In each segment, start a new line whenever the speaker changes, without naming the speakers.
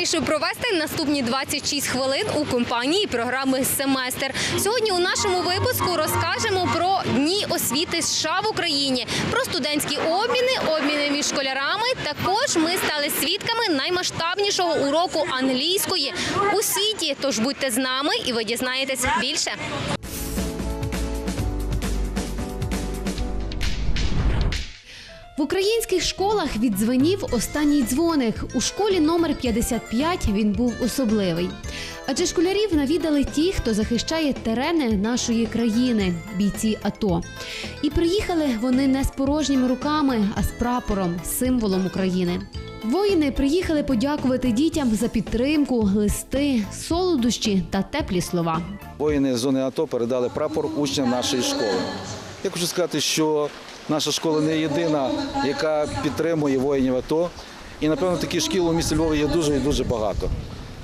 вирішив провести наступні 26 хвилин у компанії програми Семестр. Сьогодні у нашому випуску розкажемо про дні освіти США в Україні, про студентські обміни, обміни між школярами. Також ми стали свідками наймасштабнішого уроку англійської у світі. Тож будьте з нами і ви дізнаєтесь більше. В українських школах віддзвенів останній дзвоник. У школі номер 55 він був особливий. Адже школярів навідали ті, хто захищає терени нашої країни, бійці АТО. І приїхали вони не з порожніми руками, а з прапором, символом України. Воїни приїхали подякувати дітям за підтримку, листи, солодощі та теплі слова.
Воїни з зони АТО передали прапор учням нашої школи. Я хочу сказати, що наша школа не єдина, яка підтримує воїнів АТО. І, напевно, таких шкіл у місті Львові є дуже і дуже багато.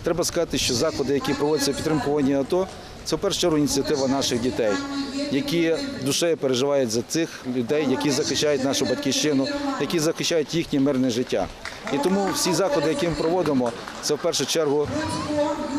Треба сказати, що заходи, які проводяться підтримку воїнів АТО, це в першу чергу ініціатива наших дітей, які душею переживають за цих людей, які захищають нашу батьківщину, які захищають їхнє мирне життя. І тому всі заходи, які ми проводимо, це в першу чергу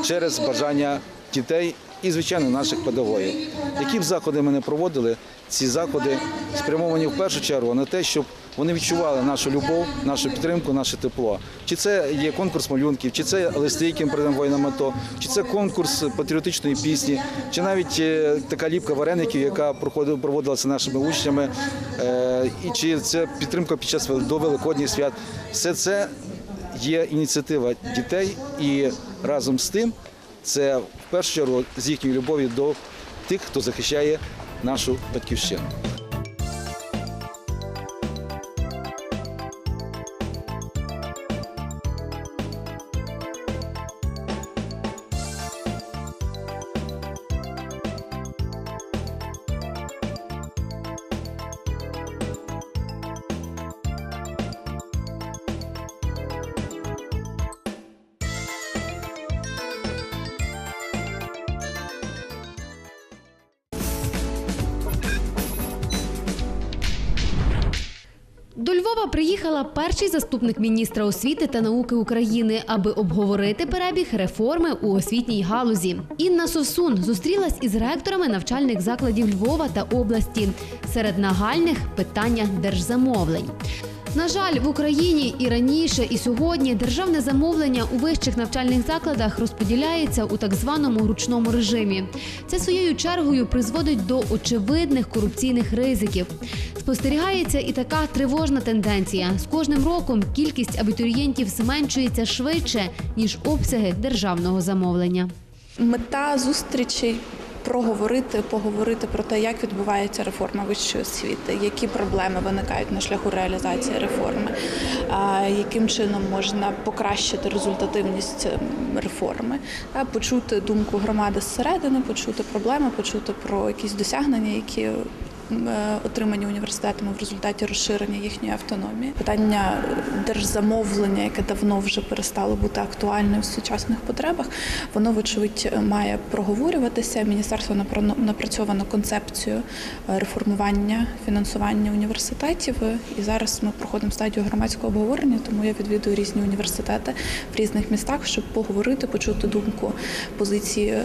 через бажання дітей і, звичайно, наших педагогів. Які б заходи ми не проводили, ці заходи спрямовані в першу чергу на те, щоб вони відчували нашу любов, нашу підтримку, наше тепло. Чи це є конкурс малюнків, чи це листи, які ми передаємо воїнам АТО, чи це конкурс патріотичної пісні, чи навіть е, така ліпка вареників, яка проводилася нашими учнями, е, і чи це підтримка під час до Великодніх свят. Все це є ініціатива дітей, і разом з тим це в першу чергу з їхньою любов'ю до тих, хто захищає нашу батьківщину.
До Львова приїхала перший заступник міністра освіти та науки України, аби обговорити перебіг реформи у освітній галузі. Інна Совсун зустрілась із ректорами навчальних закладів Львова та області. Серед нагальних питання держзамовлень. На жаль, в Україні і раніше, і сьогодні державне замовлення у вищих навчальних закладах розподіляється у так званому ручному режимі. Це своєю чергою призводить до очевидних корупційних ризиків. Спостерігається і така тривожна тенденція. З кожним роком кількість абітурієнтів зменшується швидше ніж обсяги державного замовлення.
Мета зустрічей проговорити, поговорити про те, як відбувається реформа вищої освіти, які проблеми виникають на шляху реалізації реформи, яким чином можна покращити результативність ем, реформи, почути думку громади зсередини, почути проблеми, почути про якісь досягнення, які отримані університетами в результаті розширення їхньої автономії. Питання держзамовлення, яке давно вже перестало бути актуальним в сучасних потребах, воно вочевидь має проговорюватися. Міністерство напра- напрацьовано концепцію е, реформування фінансування університетів. І зараз ми проходимо стадію громадського обговорення, тому я відвідую різні університети в різних містах, щоб поговорити, почути думку позиції е,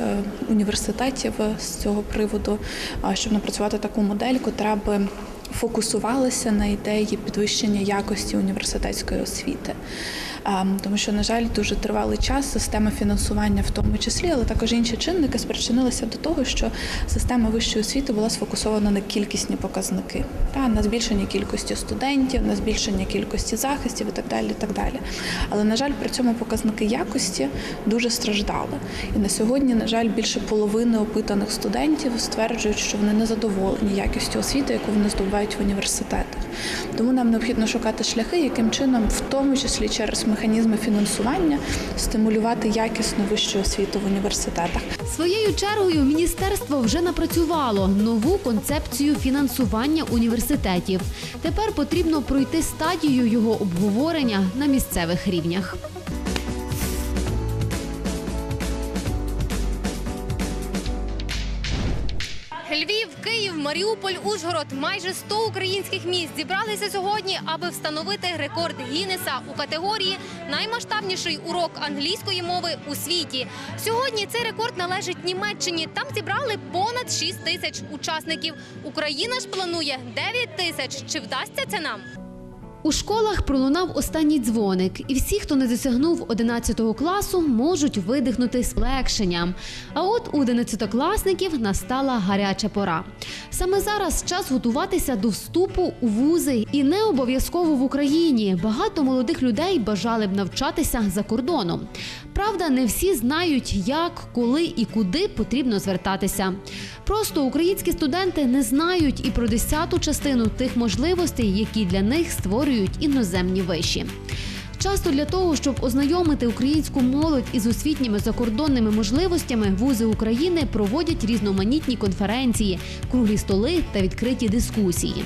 університетів з цього приводу, щоб напрацювати таку модель, котра би фокусувалася на ідеї підвищення якості університетської освіти. Ем, Тому що, на жаль, дуже тривалий час система фінансування, в тому числі, але також інші чинники спричинилися до того, що система вищої освіти була сфокусована на кількісні показники, та на збільшення кількості студентів, на збільшення кількості захистів і так далі. І так далі. Але на жаль, при цьому показники якості дуже страждали. І на сьогодні, на жаль, більше половини опитаних студентів стверджують, що вони не задоволені якістю освіти, яку вони здобувають в університетах. Тому нам необхідно шукати шляхи, яким чином, в тому числі через механізми фінансування, стимулювати якісну вищу освіту в університетах.
Своєю чергою міністерство вже напрацювало нову концепцію фінансування університетів. Тепер потрібно пройти стадію його обговорення на місцевих рівнях.
Маріуполь, Ужгород майже 100 українських міст зібралися сьогодні, аби встановити рекорд Гіннеса у категорії наймасштабніший урок англійської мови у світі. Сьогодні цей рекорд належить Німеччині. Там зібрали понад 6 тисяч учасників. Україна ж планує 9 тисяч. Чи вдасться це нам?
У школах пролунав останній дзвоник, і всі, хто не досягнув 11 класу, можуть видихнути з полегшенням. А от у 11-класників настала гаряча пора. Саме зараз час готуватися до вступу у вузи, і не обов'язково в Україні. Багато молодих людей бажали б навчатися за кордоном. Правда, не всі знають, як, коли і куди потрібно звертатися. Просто українські студенти не знають і про десяту частину тих можливостей, які для них створюють іноземні виші. Часто для того, щоб ознайомити українську молодь із освітніми закордонними можливостями, вузи України проводять різноманітні конференції, круглі столи та відкриті дискусії.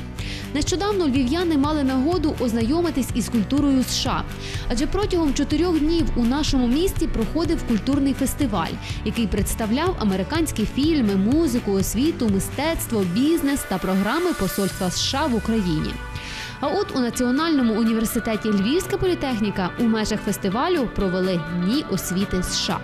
Нещодавно львів'яни мали нагоду ознайомитись із культурою США, адже протягом чотирьох днів у нашому місті проходив культурний фестиваль, який представляв американські фільми, музику, освіту, мистецтво, бізнес та програми посольства США в Україні. А от у Національному університеті Львівська політехніка у межах фестивалю провели дні освіти США.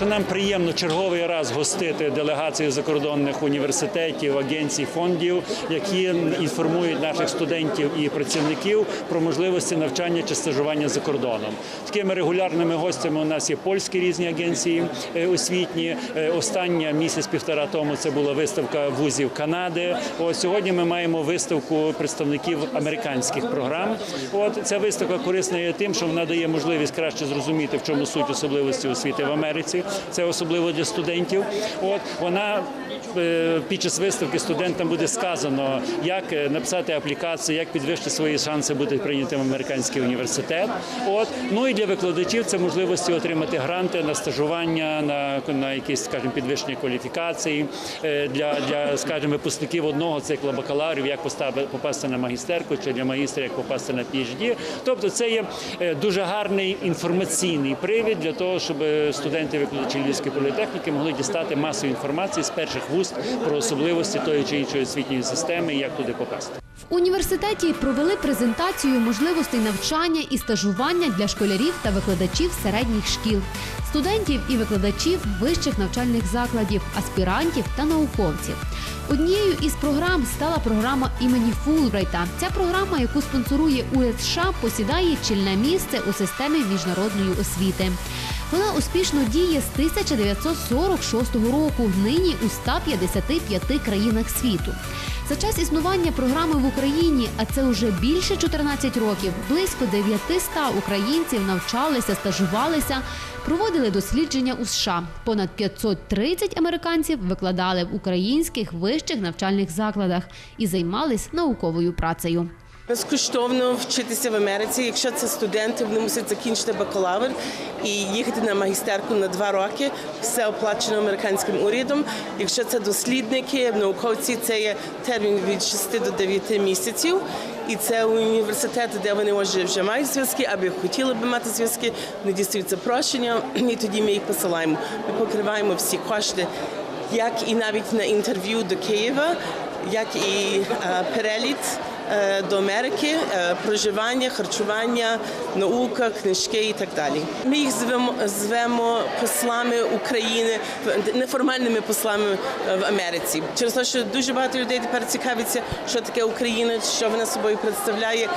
То нам приємно черговий раз гостити делегацію закордонних університетів, агенцій, фондів, які інформують наших студентів і працівників про можливості навчання чи стажування за кордоном. Такими регулярними гостями у нас є польські різні агенції е, освітні. Е, Остання місяць-півтора тому це була виставка вузів Канади. От сьогодні ми маємо виставку представників американських програм. От ця виставка корисна є тим, що вона дає можливість краще зрозуміти, в чому суть особливості освіти в Америці. Це особливо для студентів. От вона е, під час виставки студентам буде сказано, як е, написати аплікацію, як підвищити свої шанси бути прийнятим в американський університет. От ну і для викладачів це можливості отримати гранти на стажування, на, на якісь, скажімо, підвищення кваліфікації Е, для, для скажімо, випускників одного циклу бакалаврів, як постави- попасти на магістерку чи для магістра, як попасти на PhD. Тобто, це є дуже гарний інформаційний привід для того, щоб студенти викладачі Львівської політехніки могли дістати масу інформації з перших вуст про особливості тої чи іншої освітньої системи і як туди попасти.
В університеті провели презентацію можливостей навчання і стажування для школярів та викладачів середніх шкіл, студентів і викладачів вищих навчальних закладів, аспірантів та науковців. Однією із програм стала програма імені Фулбрайта. Ця програма, яку спонсорує уряд США, посідає чільне місце у системі міжнародної освіти. Вона успішно діє з 1946 року, нині у 155 країнах світу. За час існування програми в Україні, а це вже більше 14 років, близько 900 українців навчалися, стажувалися, проводили дослідження у США. Понад 530 американців викладали в українських вищих навчальних закладах і займались науковою працею.
Безкоштовно вчитися в Америці, якщо це студенти, вони мусять закінчити бакалавр і їхати на магістерку на два роки. Все оплачено американським урядом. Якщо це дослідники, науковці, це є термін від 6 до 9 місяців. І це університети, де вони може вже мають зв'язки, або хотіли би мати зв'язки. Вони дістають запрошення, і тоді ми їх посилаємо. Ми покриваємо всі кошти, як і навіть на інтерв'ю до Києва, як і е, переліт до Америки, е, проживання, харчування, наука, книжки і так далі. Ми їх звемо, звемо послами України, неформальними послами е, в Америці. Через те, що дуже багато людей тепер цікавиться, що таке Україна, що вона собою представляє.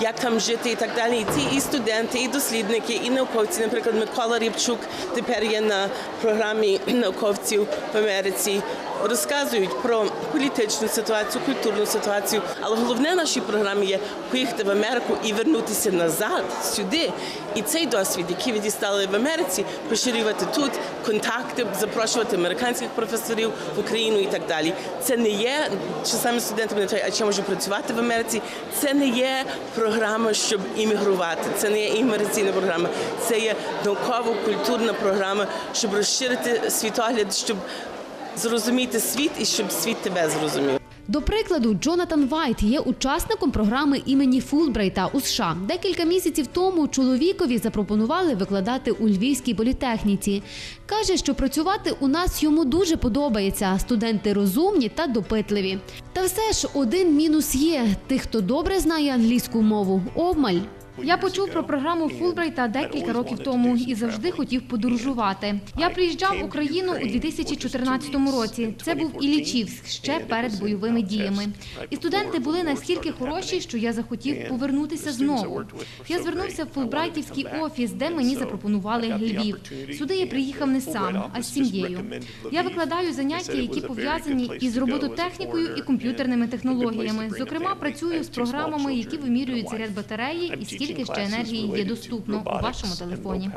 Як там жити і так далі. І ці і студенти, і дослідники, і науковці. Наприклад, Микола Рібчук тепер є на програмі науковців в Америці розказують про політичну ситуацію, культурну ситуацію. Але головне в нашій програмі є поїхати в Америку і вернутися назад сюди. І цей досвід, який ви дістали в Америці, поширювати тут контакти, запрошувати американських професорів в Україну і так далі. Це не є часами студенти мене питають, а чи можу працювати в Америці? Це не є програма, щоб іммігрувати. Це не є імміграційна програма. Це є науково-культурна програма, щоб розширити світогляд, щоб зрозуміти світ і щоб світ тебе зрозумів.
До прикладу, Джонатан Вайт є учасником програми імені Фулбрайта у США. Декілька місяців тому чоловікові запропонували викладати у Львівській політехніці. Каже, що працювати у нас йому дуже подобається. Студенти розумні та допитливі. Та все ж один мінус є: тих, хто добре знає англійську мову, обмаль. Я почув про програму Фулбрайта декілька років тому і завжди хотів подорожувати. Я приїжджав в Україну у 2014 році. Це був Іллічівськ ще перед бойовими діями. І студенти були настільки хороші, що я захотів повернутися знову. Я звернувся в Фулбрайтівський офіс, де мені запропонували Львів. Сюди я приїхав не сам, а з сім'єю. Я викладаю заняття, які пов'язані із робототехнікою і комп'ютерними технологіями. Зокрема, працюю з програмами, які вимірюють заряд батареї і скільки ще енергії є доступно у вашому телефоні.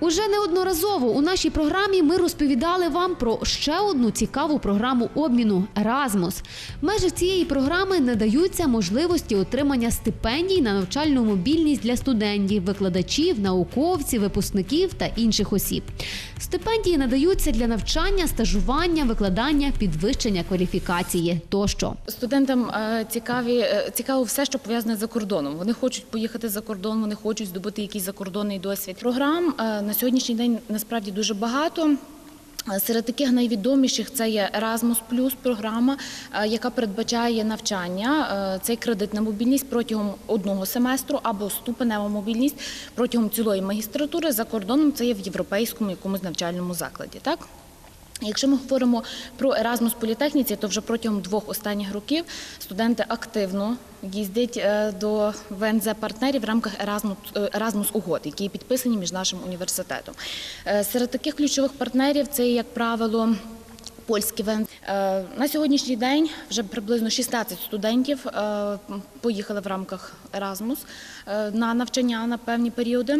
Уже неодноразово у нашій програмі ми розповідали вам про ще одну цікаву програму обміну Erasmus. В межах цієї програми надаються можливості отримання стипендій на навчальну мобільність для студентів, викладачів, науковців, випускників та інших осіб. Стипендії надаються для навчання, стажування, викладання, підвищення кваліфікації тощо.
Студентам е, цікаві е, цікаво все, що пов'язане за кордоном. Вони хочуть поїхати за кордон, вони хочуть здобути якийсь закордонний досвід. Програм е, на сьогоднішній день насправді дуже багато. Е, Серед таких найвідоміших це є Erasmus Plus програма, е, яка передбачає навчання. Цей Це кредитна мобільність протягом одного семестру або ступенева мобільність протягом цілої магістратури за кордоном. Це є в європейському якомусь навчальному закладі. Так. Якщо ми говоримо про Erasmus політехніці, то вже протягом двох останніх років студенти активно їздять е, до ВНЗ партнерів в рамках е, Erasmus угод, які підписані між нашим університетом. Е, Серед таких ключових партнерів це, як правило, Польський ВНЗ. Е, На сьогоднішній день вже приблизно 16 студентів поїхали в рамках Erasmus е, на навчання на певні періоди.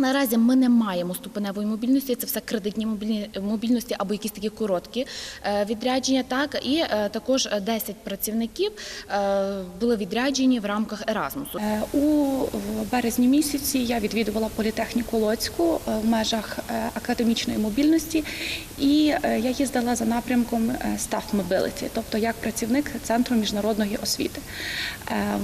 Наразі ми не маємо ступеневої мобільності, це все кредитні мобільності або якісь такі короткі е, відрядження. Так і е, також 10 працівників е, були відряджені в рамках Еразмусу.
У березні місяці я відвідувала політехніку Лоцьку в межах академічної мобільності, і я їздила за напрямком Staff Mobility, тобто як працівник центру міжнародної освіти.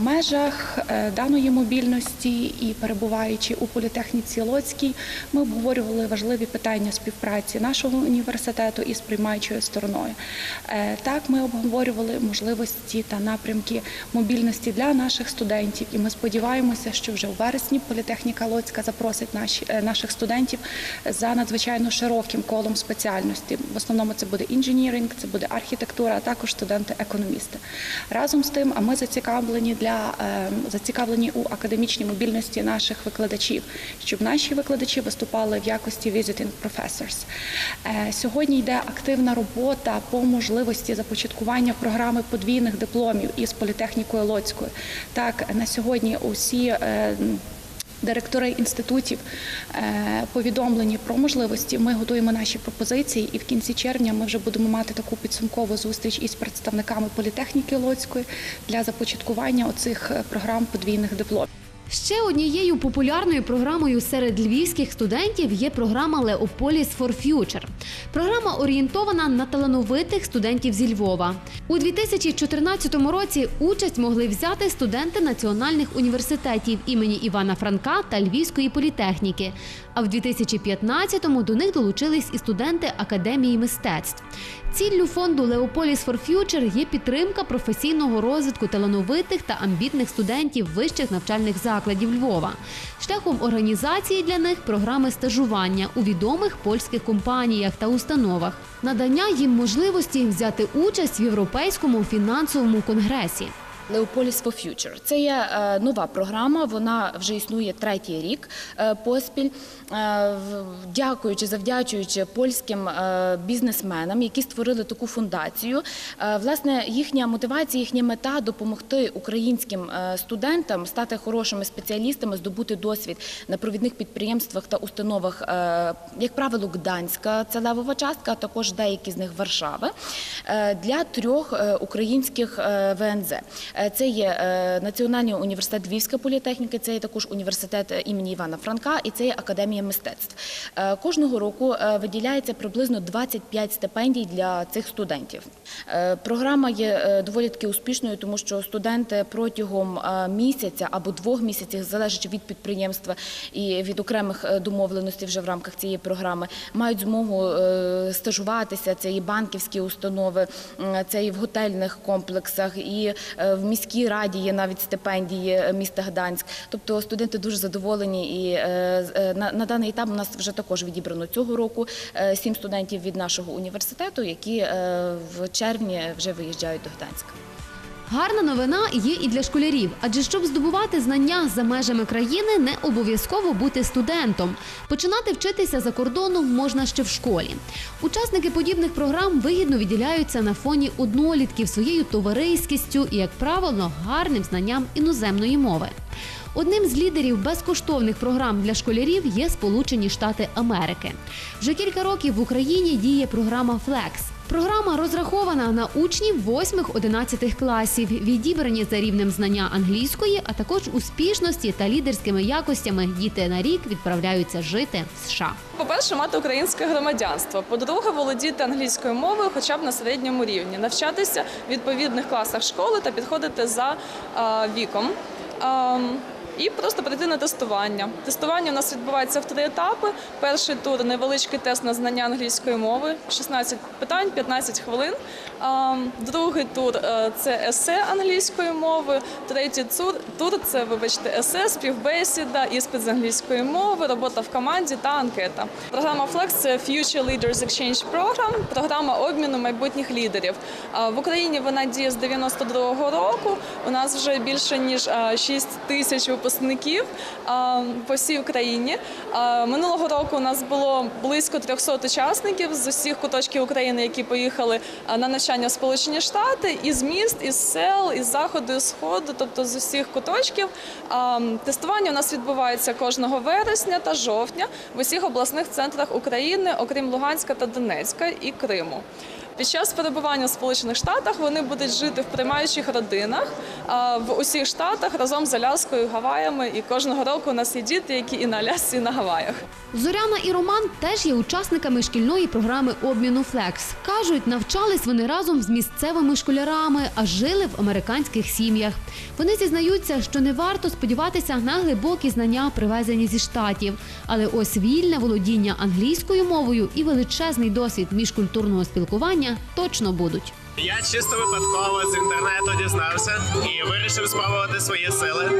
В межах даної мобільності і перебуваючи у політехніці Лоцькій, ми обговорювали важливі питання співпраці нашого університету із приймаючою стороною. Е, Так, ми обговорювали можливості та напрямки мобільності для наших студентів, і ми сподіваємося, що вже у вересні політехніка Лоцька запросить е, наших студентів за надзвичайно широким колом спеціальностей. В основному це буде інженіринг, це буде архітектура, а також студенти-економісти. Разом з тим, а ми зацікавлені для е, зацікавлені у академічній мобільності наших викладачів, щоб наші викладачі виступали в якості visiting professors. Е, Сьогодні йде активна робота по можливості започаткування програми подвійних дипломів із політехнікою Лоцькою. Так, на сьогодні усі е, Директори інститутів е, повідомлені про можливості. Ми готуємо наші пропозиції, і в кінці червня ми вже будемо мати таку підсумкову зустріч із представниками політехніки Лоцької для започаткування оцих програм подвійних дипломів.
Ще однією популярною програмою серед львівських студентів є програма Leopolis for Future. Програма орієнтована на талановитих студентів зі Львова. У 2014 році участь могли взяти студенти національних університетів імені Івана Франка та Львівської політехніки. А в 2015-му до них долучились і студенти Академії мистецтв. Ціллю фонду Leopolis for Future є підтримка професійного розвитку талановитих та амбітних студентів вищих навчальних закладів Львова шляхом організації для них програми стажування у відомих польських компаніях та установах, надання їм можливості взяти участь в європейському фінансовому конгресі.
Leopolis for Future. Це є е, нова програма. Вона вже існує третій рік е, поспіль. Е, Дякуючи, завдячуючи польським бізнесменам, які створили таку фундацію. Власне, їхня мотивація, їхня мета допомогти українським студентам стати хорошими спеціалістами, здобути досвід на провідних підприємствах та установах, як правило, Гданська, це левова частка, а також деякі з них Варшави, для трьох українських ВНЗ. Е, Це є е, Національний університет Львівська політехніка, це є також університет е, імені Івана Франка і це є Академія мистецтв. Кожного року виділяється приблизно 25 стипендій для цих студентів. Програма є доволі таки успішною, тому що студенти протягом місяця або двох місяців, залежить від підприємства і від окремих домовленостей вже в рамках цієї програми, мають змогу стажуватися. Це і банківські установи, це і в готельних комплексах, і в міській раді є навіть стипендії е, міста Гданськ. Тобто студенти дуже задоволені. І е, е, на, на даний етап у нас вже також відібрано цього року сім студентів від нашого університету, які в червні вже виїжджають до Гданська.
Гарна новина є і для школярів, адже щоб здобувати знання за межами країни, не обов'язково бути студентом. Починати вчитися за кордоном можна ще в школі. Учасники подібних програм вигідно відділяються на фоні однолітків своєю товариськістю і, як правило, гарним знанням іноземної мови. Одним з лідерів безкоштовних програм для школярів є Сполучені Штати Америки. Вже кілька років в Україні діє програма Flex. Програма розрахована на учнів 8-11 класів, відібрані за рівнем знання англійської, а також успішності та лідерськими якостями діти на рік відправляються жити в США.
По-перше, мати українське громадянство. По-друге, володіти англійською мовою хоча б на середньому рівні, навчатися в відповідних класах школи та підходити за а, віком. Ам, і просто прийти на тестування. Тестування у нас відбувається в три етапи. Перший тур невеличкий тест на знання англійської мови, 16 питань, 15 хвилин. Другий тур е, це есе англійської мови. Третій тур, тур це, вибачте, есе, співбесіда, іспит з англійської мови, робота в команді та анкета. Програма Flex – це Future Leaders Exchange Program, програма обміну майбутніх лідерів. В Україні вона діє з 92-го року. У нас вже більше ніж а, 6 тисяч випускників а, по всій Україні. Минулого року у нас було близько 300 учасників з усіх куточків України, які поїхали на навчання в Сполучені Штати, із міст, із сел, із заходу, із сходу, тобто з усіх куточків. Тестування у нас відбувається кожного вересня та жовтня в усіх обласних центрах України, окрім Луганська та Донецька і Криму. Під час перебування в Сполучених Штатах вони будуть жити в приймаючих родинах в усіх штатах разом з Аляскою, Гаваями. І кожного року у нас є діти, які і на Алясці, і на Гаваях.
Зоряна і Роман теж є учасниками шкільної програми обміну Флекс. Кажуть, навчались вони разом з місцевими школярами, а жили в американських сім'ях. Вони зізнаються, що не варто сподіватися на глибокі знання, привезені зі штатів, але ось вільне володіння англійською мовою і величезний досвід міжкультурного спілкування точно будуть.
Я чисто випадково з інтернету дізнався і вирішив спробувати свої сили.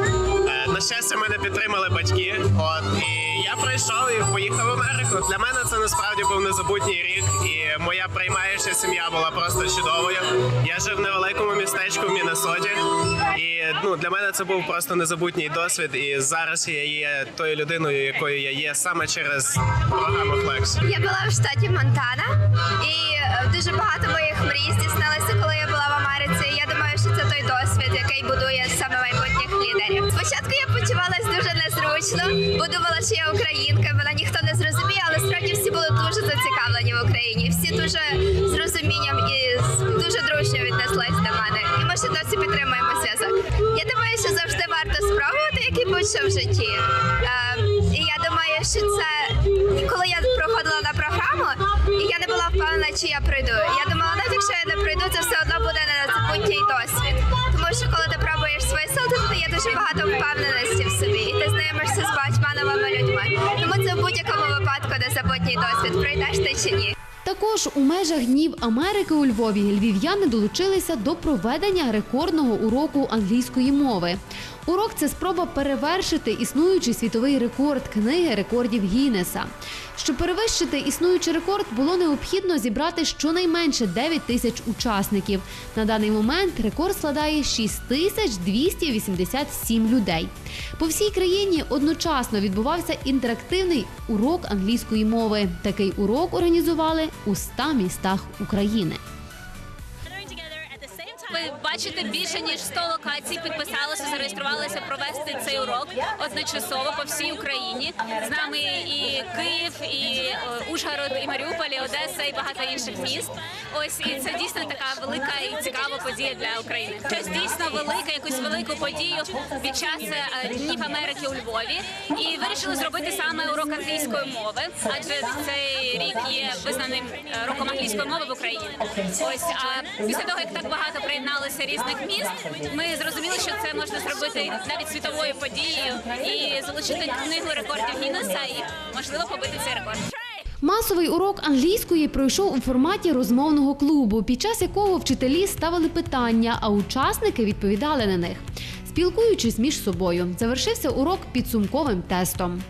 На щастя, мене підтримали батьки. От і я пройшов і поїхав в Америку. Для мене це насправді був незабутній рік, і моя приймаюча сім'я була просто чудовою. Я жив в невеликому містечку в Міннесоті, і ну для мене це був просто незабутній досвід. І зараз я є тою людиною, якою я є саме через програму Flex.
Я була в штаті Монтана, і е, дуже багато моїх мрій здійснилося, коли я була в Америці. Я думаю, що це той досвід, який будує саме лідерів. Спочатку я почувалася дуже незручно, бо думала, що я українка, мене ніхто не зрозуміє, але справді всі були дуже зацікавлені в Україні. Всі дуже з розумінням і дуже дружньо віднеслись до мене. І ми ще досі підтримуємо зв'язок. Я думаю, що завжди варто спробувати, як будь-що в житті. Е, і я думаю, що це коли я проходила на програму, і я не була впевнена, чи я пройду. Я думала, навіть якщо я не пройду, це все одно буде незабутній досвід. Тому що коли ти пробуєш свої сили, дуже багато впевненості в собі, і ти знайомишся з багатьма новими людьми. Тому це в будь-якому випадку незабутній досвід. Пройдеш ти чи ні.
Також у межах днів Америки у Львові львів'яни долучилися до проведення рекордного уроку англійської мови. Урок це спроба перевершити існуючий світовий рекорд книги рекордів Гіннеса. Щоб перевищити існуючий рекорд, було необхідно зібрати щонайменше 9 тисяч учасників. На даний момент рекорд складає 6287 людей. По всій країні одночасно відбувався інтерактивний урок англійської мови. Такий урок організували у 100 містах України.
Ви
бачите, більше ніж 100 локацій підписалося, зареєструвалися провести цей урок одночасово по всій Україні. З нами і Київ, і е, Ужгород, і Маріуполь, і Одеса, і багато інших міст. Ось і це дійсно така велика і цікава подія для України. Щось дійсно велике, якусь велику подію під час е, Днів Америки у Львові. І вирішили зробити саме урок англійської мови, адже цей рік є визнаним е, роком англійської мови в Україні. Ось а після того, як так багато приєдналося різних міст, ми зрозуміли, що це можна зробити навіть світовою подією і залучити книгу рекордів Гіннеса і можливо побити цей рекорд.
Масовий урок англійської пройшов у форматі розмовного клубу, під час якого вчителі ставили питання, а учасники відповідали на них. Спілкуючись між собою, завершився урок підсумковим тестом.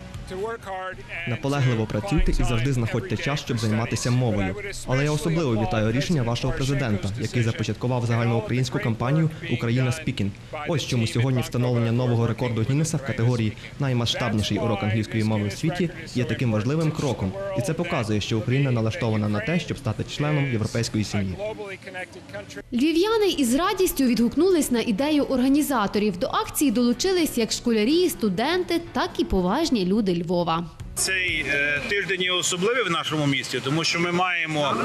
Наполегливо працюйте і завжди знаходьте час, щоб займатися мовою. Але я особливо вітаю рішення вашого президента, який започаткував загальноукраїнську кампанію Україна Спікінг. Ось чому сьогодні встановлення нового рекорду Гіннеса в категорії наймасштабніший урок англійської мови в світі є таким важливим кроком, і це показує, що Україна налаштована на те, щоб стати членом європейської сім'ї.
Львів'яни із радістю відгукнулись на ідею організаторів. До акції долучились як школярі, студенти, так і поважні люди Львова.
Цей е, тиждень є особливий в нашому місті, тому що ми маємо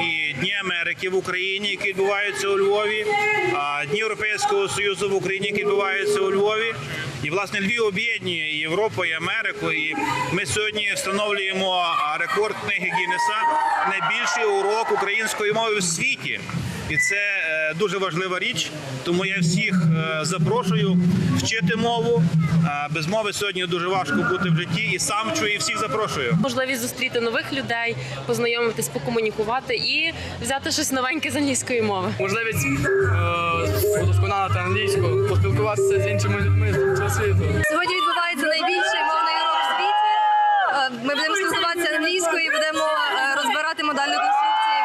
і Дні Америки в Україні, які відбуваються у Львові, а Дні Європейського Союзу в Україні, які відбуваються у Львові. І власне Львів об'єднує і Європу, і Америку. І ми сьогодні встановлюємо рекорд книги Гіннеса найбільший урок української мови в світі. І це дуже важлива річ. Тому я всіх е, запрошую вчити мову. Е, Без мови сьогодні дуже важко бути в житті, і сам вчу, і всіх запрошую.
можливість зустріти нових людей, познайомитись, покомунікувати і взяти щось новеньке з англійської мови.
Можливість е, удосконалити англійську, поспілкуватися з іншими людьми з іншого світу.
Сьогодні відбувається найбільший мовний урок в світі. Е, Ми будемо спілкуватися англійською і будемо е, розбирати модальну конструкцію.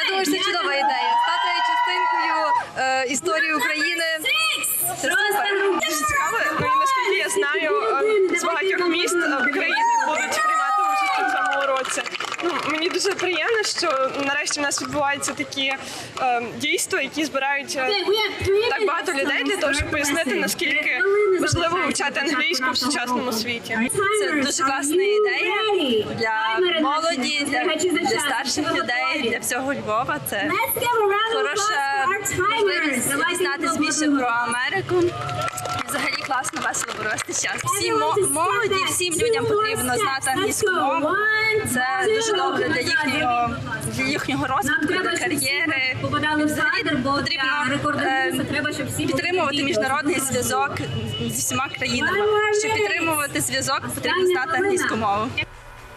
Я думаю, що це чудова ідея. Стати частинкою е, історії України.
Цікаво. Ну наскільки я знаю, е, з багатьох міст е, України будуть приймати участь у цьому уроці. Мені дуже приємно, що нарешті в нас відбуваються такі е, дійства, які збирають е, так багато людей для того, щоб пояснити наскільки важливо вивчати англійську в сучасному світі.
Це дуже класна ідея для молоді, для, для старших людей, для всього Львова. Це хороша можливість дізнатися більше про Америку. Взагалі класно весело провести час. Всі мо- молоді, всім людям потрібно знати англійську мову. Це дуже добре для їхнього для їхнього розвитку, для кар'єри. Взагалі потрібно е, підтримувати міжнародний зв'язок зі всіма країнами. Щоб підтримувати зв'язок, потрібно знати англійську мову.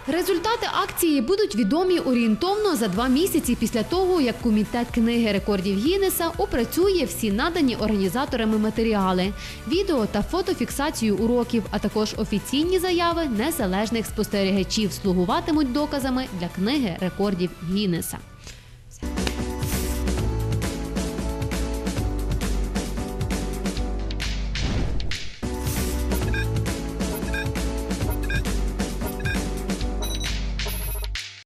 Результати акції будуть відомі орієнтовно за два місяці після того, як комітет книги рекордів Гіннеса опрацює всі надані організаторами матеріали, відео та фотофіксацію уроків, а також офіційні заяви незалежних спостерігачів слугуватимуть доказами для книги рекордів Гіннеса.